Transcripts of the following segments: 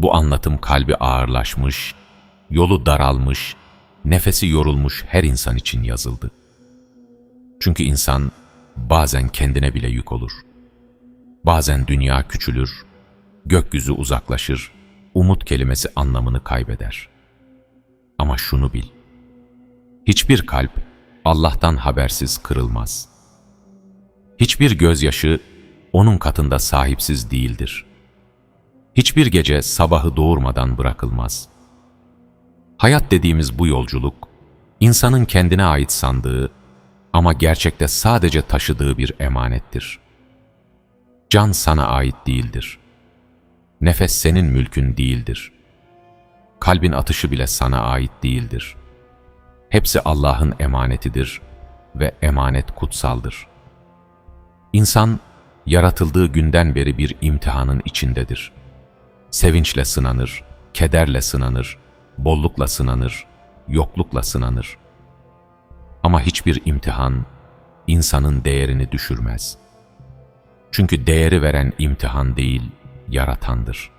Bu anlatım kalbi ağırlaşmış, yolu daralmış, nefesi yorulmuş her insan için yazıldı. Çünkü insan bazen kendine bile yük olur. Bazen dünya küçülür, gökyüzü uzaklaşır, umut kelimesi anlamını kaybeder. Ama şunu bil, hiçbir kalp Allah'tan habersiz kırılmaz. Hiçbir gözyaşı onun katında sahipsiz değildir. Hiçbir gece sabahı doğurmadan bırakılmaz. Hayat dediğimiz bu yolculuk, insanın kendine ait sandığı ama gerçekte sadece taşıdığı bir emanettir. Can sana ait değildir. Nefes senin mülkün değildir. Kalbin atışı bile sana ait değildir. Hepsi Allah'ın emanetidir ve emanet kutsaldır. İnsan, yaratıldığı günden beri bir imtihanın içindedir. Sevinçle sınanır, kederle sınanır, bollukla sınanır, yoklukla sınanır. Ama hiçbir imtihan insanın değerini düşürmez. Çünkü değeri veren imtihan değil, yaratandır.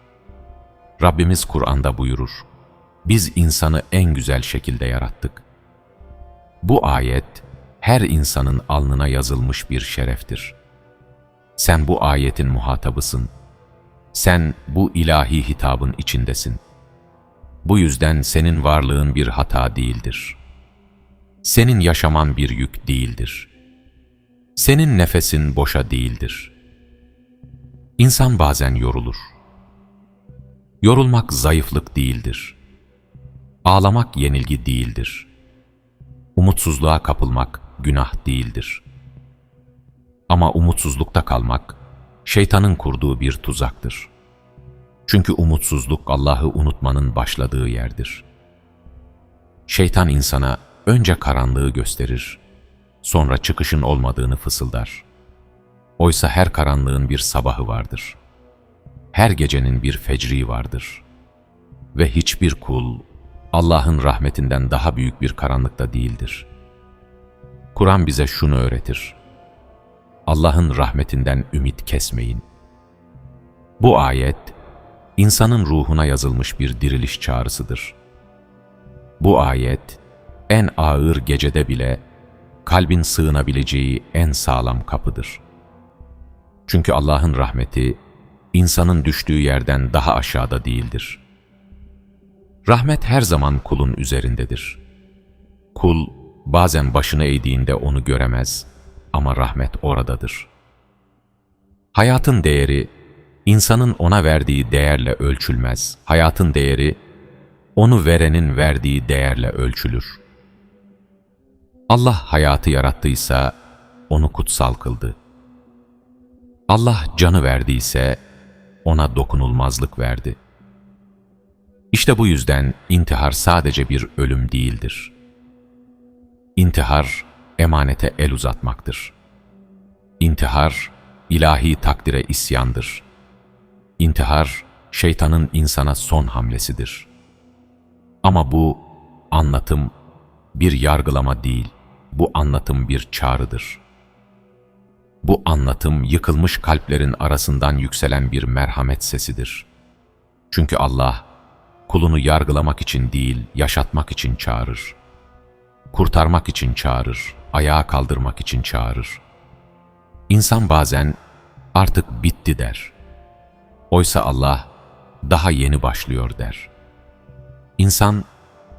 Rabbimiz Kur'an'da buyurur, biz insanı en güzel şekilde yarattık. Bu ayet, her insanın alnına yazılmış bir şereftir. Sen bu ayetin muhatabısın. Sen bu ilahi hitabın içindesin. Bu yüzden senin varlığın bir hata değildir. Senin yaşaman bir yük değildir. Senin nefesin boşa değildir. İnsan bazen yorulur. Yorulmak zayıflık değildir. Ağlamak yenilgi değildir. Umutsuzluğa kapılmak günah değildir. Ama umutsuzlukta kalmak, şeytanın kurduğu bir tuzaktır. Çünkü umutsuzluk Allah'ı unutmanın başladığı yerdir. Şeytan insana önce karanlığı gösterir, sonra çıkışın olmadığını fısıldar. Oysa her karanlığın bir sabahı vardır. Her gecenin bir fecri vardır. Ve hiçbir kul Allah'ın rahmetinden daha büyük bir karanlıkta değildir. Kur'an bize şunu öğretir. Allah'ın rahmetinden ümit kesmeyin. Bu ayet, insanın ruhuna yazılmış bir diriliş çağrısıdır. Bu ayet, en ağır gecede bile kalbin sığınabileceği en sağlam kapıdır. Çünkü Allah'ın rahmeti, insanın düştüğü yerden daha aşağıda değildir. Rahmet her zaman kulun üzerindedir. Kul, bazen başını eğdiğinde onu göremez ama rahmet oradadır. Hayatın değeri, insanın ona verdiği değerle ölçülmez. Hayatın değeri, onu verenin verdiği değerle ölçülür. Allah hayatı yarattıysa, onu kutsal kıldı. Allah canı verdiyse, ona dokunulmazlık verdi. İşte bu yüzden intihar sadece bir ölüm değildir. İntihar, emanete el uzatmaktır. İntihar, ilahi takdire isyandır. İntihar, şeytanın insana son hamlesidir. Ama bu anlatım bir yargılama değil, bu anlatım bir çağrıdır. Bu anlatım yıkılmış kalplerin arasından yükselen bir merhamet sesidir. Çünkü Allah, kulunu yargılamak için değil, yaşatmak için çağırır. Kurtarmak için çağırır, ayağa kaldırmak için çağırır. İnsan bazen artık bitti der. Oysa Allah daha yeni başlıyor der. İnsan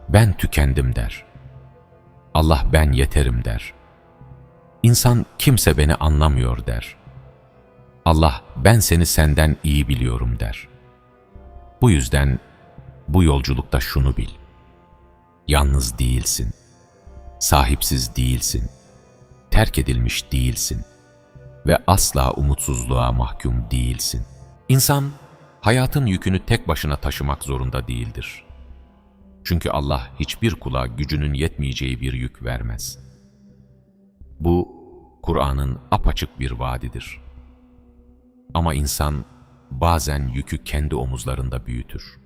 ben tükendim der. Allah ben yeterim der. İnsan kimse beni anlamıyor der. Allah ben seni senden iyi biliyorum der. Bu yüzden bu yolculukta şunu bil. Yalnız değilsin. Sahipsiz değilsin. Terk edilmiş değilsin. Ve asla umutsuzluğa mahkum değilsin. İnsan hayatın yükünü tek başına taşımak zorunda değildir. Çünkü Allah hiçbir kula gücünün yetmeyeceği bir yük vermez. Bu, Kur'an'ın apaçık bir vaadidir. Ama insan bazen yükü kendi omuzlarında büyütür.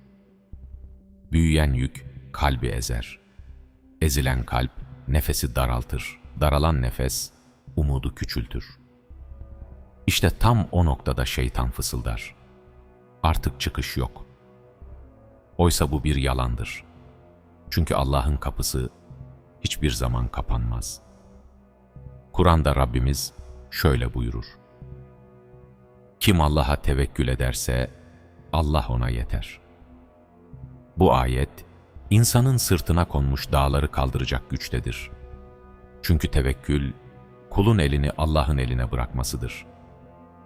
Büyüyen yük kalbi ezer. Ezilen kalp nefesi daraltır. Daralan nefes umudu küçültür. İşte tam o noktada şeytan fısıldar. Artık çıkış yok. Oysa bu bir yalandır. Çünkü Allah'ın kapısı hiçbir zaman kapanmaz. Kur'an'da Rabbimiz şöyle buyurur. Kim Allah'a tevekkül ederse Allah ona yeter. Bu ayet, insanın sırtına konmuş dağları kaldıracak güçtedir. Çünkü tevekkül, kulun elini Allah'ın eline bırakmasıdır.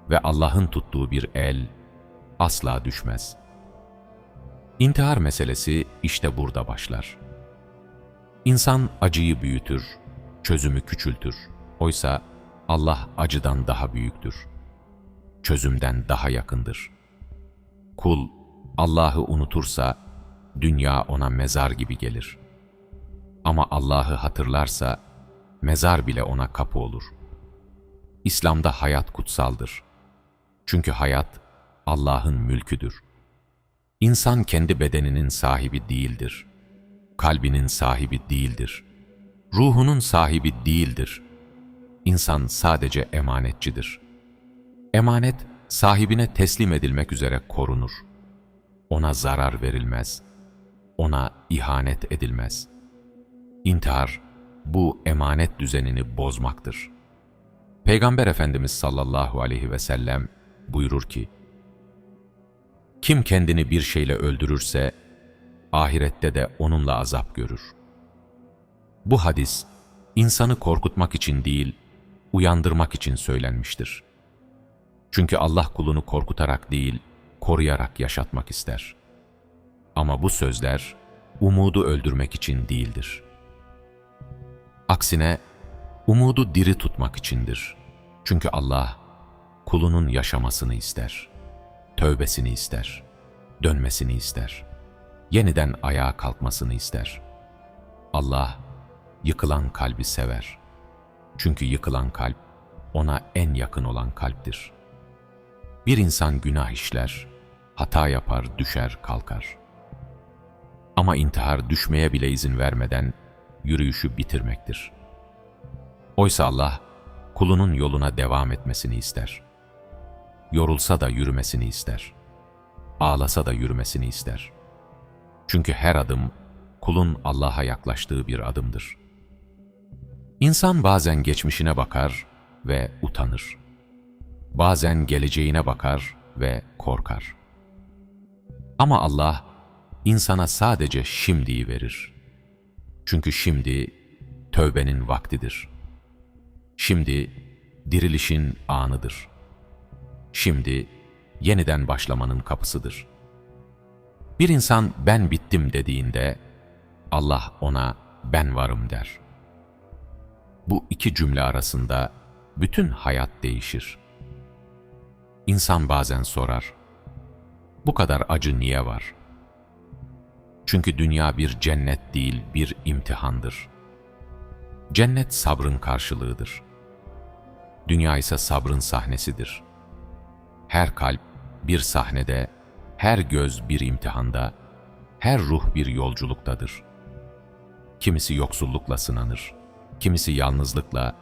Ve Allah'ın tuttuğu bir el asla düşmez. İntihar meselesi işte burada başlar. İnsan acıyı büyütür, çözümü küçültür. Oysa Allah acıdan daha büyüktür. Çözümden daha yakındır. Kul Allah'ı unutursa dünya ona mezar gibi gelir. Ama Allah'ı hatırlarsa mezar bile ona kapı olur. İslam'da hayat kutsaldır. Çünkü hayat Allah'ın mülküdür. İnsan kendi bedeninin sahibi değildir. Kalbinin sahibi değildir. Ruhunun sahibi değildir. İnsan sadece emanetçidir. Emanet, sahibine teslim edilmek üzere korunur. Ona zarar verilmez. Ona ihanet edilmez. İntihar, bu emanet düzenini bozmaktır. Peygamber Efendimiz sallallahu aleyhi ve sellem buyurur ki, Kim kendini bir şeyle öldürürse, ahirette de onunla azap görür. Bu hadis, insanı korkutmak için değil, uyandırmak için söylenmiştir. Çünkü Allah kulunu korkutarak değil, koruyarak yaşatmak ister. Ama bu sözler, umudu öldürmek için değildir. Aksine, umudu diri tutmak içindir. Çünkü Allah, kulunun yaşamasını ister. Tövbesini ister. Dönmesini ister. Yeniden ayağa kalkmasını ister. Allah, yıkılan kalbi sever. Çünkü yıkılan kalp, ona en yakın olan kalptir. Bir insan günah işler, hata yapar, düşer, kalkar. Ama intihar düşmeye bile izin vermeden yürüyüşü bitirmektir. Oysa Allah, kulunun yoluna devam etmesini ister. Yorulsa da yürümesini ister. Ağlasa da yürümesini ister. Çünkü her adım, kulun Allah'a yaklaştığı bir adımdır. İnsan bazen geçmişine bakar ve utanır. Bazen geleceğine bakar ve korkar. Ama Allah, insana sadece şimdiyi verir. Çünkü şimdi tövbenin vaktidir. Şimdi dirilişin anıdır. Şimdi yeniden başlamanın kapısıdır. Bir insan ben bittim dediğinde Allah ona ben varım der. Bu iki cümle arasında bütün hayat değişir. İnsan bazen sorar, bu kadar acı niye var? Çünkü dünya bir cennet değil, bir imtihandır. Cennet sabrın karşılığıdır. Dünya ise sabrın sahnesidir. Her kalp bir sahnede, her göz bir imtihanda, her ruh bir yolculuktadır. Kimisi yoksullukla sınanır, kimisi yalnızlıkla,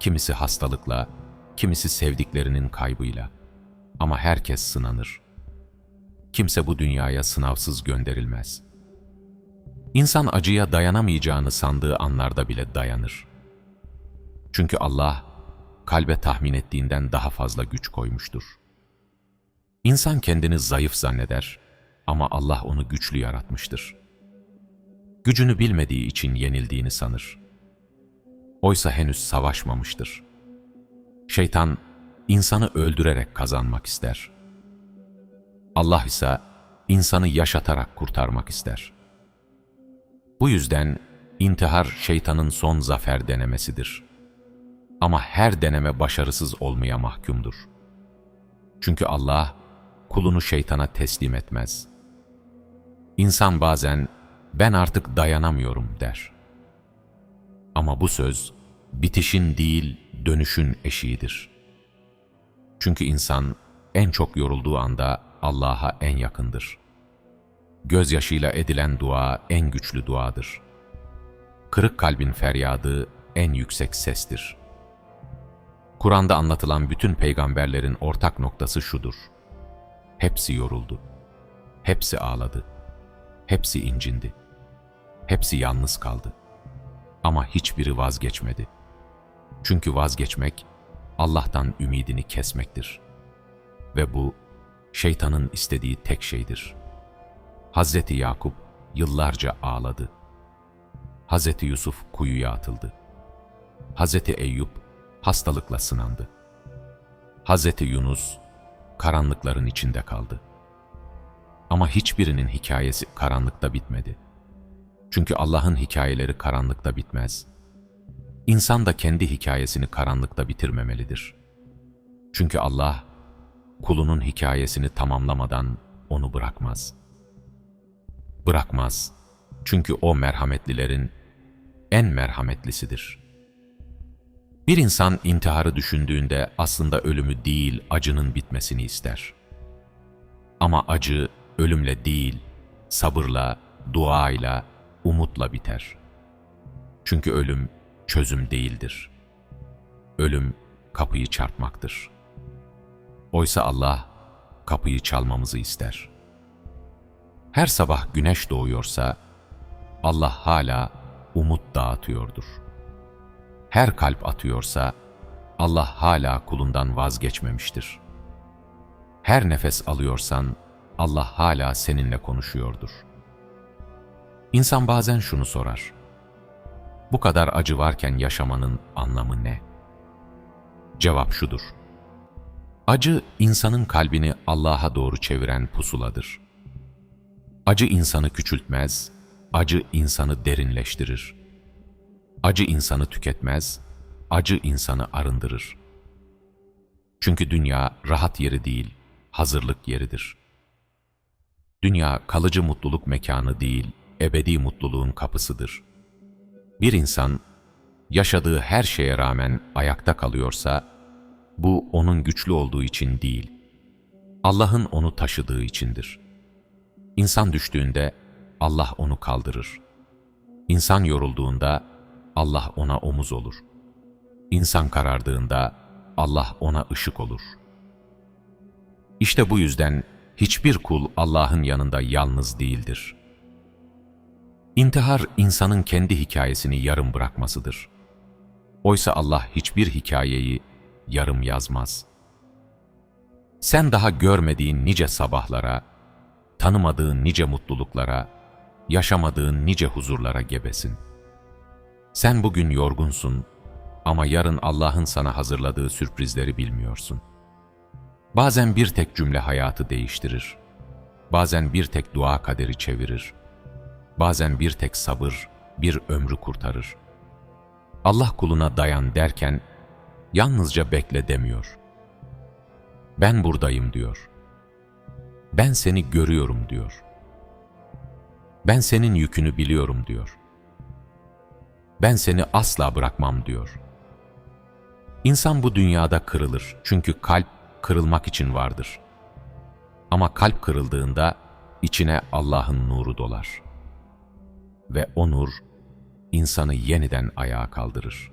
kimisi hastalıkla, kimisi sevdiklerinin kaybıyla. Ama herkes sınanır. Kimse bu dünyaya sınavsız gönderilmez. İnsan acıya dayanamayacağını sandığı anlarda bile dayanır. Çünkü Allah, kalbe tahmin ettiğinden daha fazla güç koymuştur. İnsan kendini zayıf zanneder ama Allah onu güçlü yaratmıştır. Gücünü bilmediği için yenildiğini sanır. Oysa henüz savaşmamıştır. Şeytan, insanı öldürerek kazanmak ister. Allah ise insanı yaşatarak kurtarmak ister. Bu yüzden intihar şeytanın son zafer denemesidir. Ama her deneme başarısız olmaya mahkumdur. Çünkü Allah kulunu şeytana teslim etmez. İnsan bazen ben artık dayanamıyorum der. Ama bu söz bitişin değil dönüşün eşiğidir. Çünkü insan en çok yorulduğu anda Allah'a en yakındır. Gözyaşıyla edilen dua en güçlü duadır. Kırık kalbin feryadı en yüksek sestir. Kur'an'da anlatılan bütün peygamberlerin ortak noktası şudur. Hepsi yoruldu. Hepsi ağladı. Hepsi incindi. Hepsi yalnız kaldı. Ama hiçbiri vazgeçmedi. Çünkü vazgeçmek Allah'tan ümidini kesmektir. Ve bu şeytanın istediği tek şeydir. Hazreti Yakup yıllarca ağladı. Hazreti Yusuf kuyuya atıldı. Hazreti Eyüp hastalıkla sınandı. Hazreti Yunus karanlıkların içinde kaldı. Ama hiçbirinin hikayesi karanlıkta bitmedi. Çünkü Allah'ın hikayeleri karanlıkta bitmez. İnsan da kendi hikayesini karanlıkta bitirmemelidir. Çünkü Allah kulunun hikayesini tamamlamadan onu bırakmaz. Bırakmaz. Çünkü o merhametlilerin en merhametlisidir. Bir insan intiharı düşündüğünde aslında ölümü değil, acının bitmesini ister. Ama acı ölümle değil, sabırla, duayla, umutla biter. Çünkü ölüm çözüm değildir. Ölüm kapıyı çarpmaktır. Oysa Allah kapıyı çalmamızı ister. Her sabah güneş doğuyorsa Allah hala umut dağıtıyordur. Her kalp atıyorsa Allah hala kulundan vazgeçmemiştir. Her nefes alıyorsan Allah hala seninle konuşuyordur. İnsan bazen şunu sorar. Bu kadar acı varken yaşamanın anlamı ne? Cevap şudur. Acı insanın kalbini Allah'a doğru çeviren pusuladır. Acı insanı küçültmez, acı insanı derinleştirir. Acı insanı tüketmez, acı insanı arındırır. Çünkü dünya rahat yeri değil, hazırlık yeridir. Dünya kalıcı mutluluk mekanı değil, ebedi mutluluğun kapısıdır. Bir insan yaşadığı her şeye rağmen ayakta kalıyorsa, bu onun güçlü olduğu için değil, Allah'ın onu taşıdığı içindir. İnsan düştüğünde Allah onu kaldırır. İnsan yorulduğunda Allah ona omuz olur. İnsan karardığında Allah ona ışık olur. İşte bu yüzden hiçbir kul Allah'ın yanında yalnız değildir. İntihar insanın kendi hikayesini yarım bırakmasıdır. Oysa Allah hiçbir hikayeyi yarım yazmaz. Sen daha görmediğin nice sabahlara, tanımadığın nice mutluluklara, yaşamadığın nice huzurlara gebesin. Sen bugün yorgunsun ama yarın Allah'ın sana hazırladığı sürprizleri bilmiyorsun. Bazen bir tek cümle hayatı değiştirir. Bazen bir tek dua kaderi çevirir. Bazen bir tek sabır bir ömrü kurtarır. Allah kuluna dayan derken yalnızca bekle demiyor. Ben buradayım diyor. Ben seni görüyorum diyor. Ben senin yükünü biliyorum diyor. Ben seni asla bırakmam diyor. İnsan bu dünyada kırılır çünkü kalp kırılmak için vardır. Ama kalp kırıldığında içine Allah'ın nuru dolar. Ve o nur insanı yeniden ayağa kaldırır.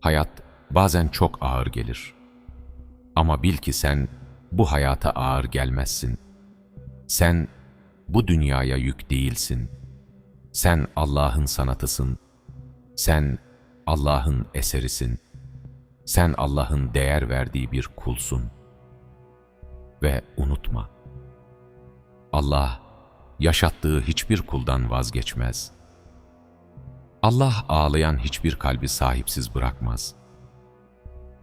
Hayat bazen çok ağır gelir. Ama bil ki sen bu hayata ağır gelmezsin. Sen bu dünyaya yük değilsin. Sen Allah'ın sanatısın. Sen Allah'ın eserisin. Sen Allah'ın değer verdiği bir kulsun. Ve unutma. Allah yaşattığı hiçbir kuldan vazgeçmez. Allah ağlayan hiçbir kalbi sahipsiz bırakmaz.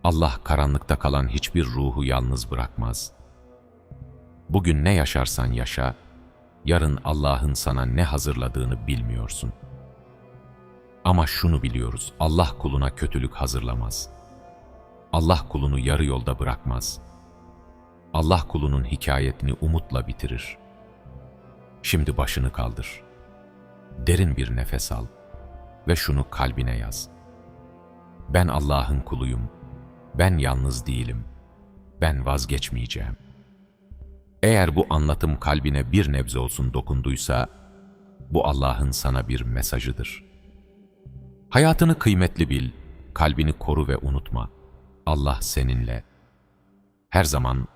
Allah karanlıkta kalan hiçbir ruhu yalnız bırakmaz. Bugün ne yaşarsan yaşa, yarın Allah'ın sana ne hazırladığını bilmiyorsun. Ama şunu biliyoruz, Allah kuluna kötülük hazırlamaz. Allah kulunu yarı yolda bırakmaz. Allah kulunun hikayetini umutla bitirir. Şimdi başını kaldır. Derin bir nefes al ve şunu kalbine yaz. Ben Allah'ın kuluyum. Ben yalnız değilim. Ben vazgeçmeyeceğim. Eğer bu anlatım kalbine bir nebze olsun dokunduysa, bu Allah'ın sana bir mesajıdır. Hayatını kıymetli bil, kalbini koru ve unutma. Allah seninle. Her zaman